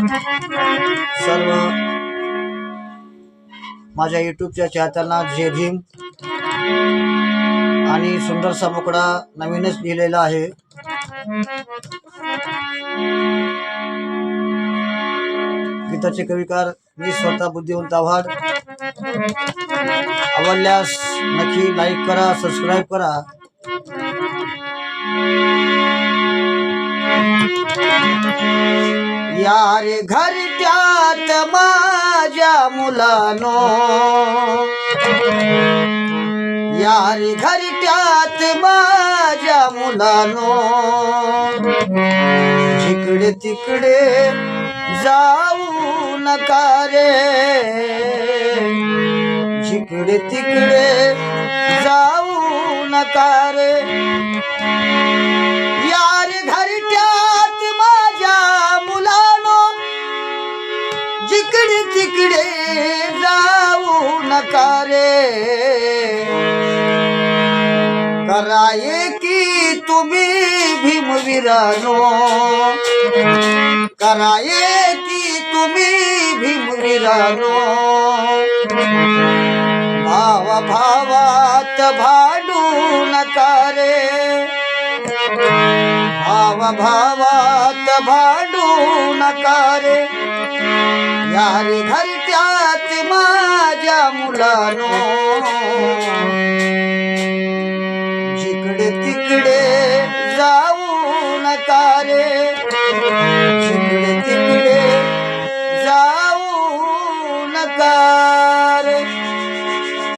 सर्व माझ्या युट्यूबच्या चाहत्यांना जय भीम. आणि सुंदरसा मोकळा नवीनच लिहिलेला आहे. गीताचे कविकार मी स्वतः बुद्धिवंत आव्हाड आवडल्यास नक्की लाईक करा सबस्क्राईब करा. यारे घरट्यात माझ्या मुलानो. यारे घरट्यात माझ्या मुलानो. जिकडे तिकडे जाऊ नका रे. जिकडे तिकडे जाऊ नका रे. इकडे तिकडे जाऊ नका रे. कराये की तुम्ही भीमवीरानो कराये की तुम्ही भीमवीरानो भाव भावात भांडू नका रे. भाव भावात भांडू नका रे. यारी घरट्यात माझ्या मुलानो. जिकडे तिकडे जाऊ नका रे. जिकडे तिकडे जाऊ नका.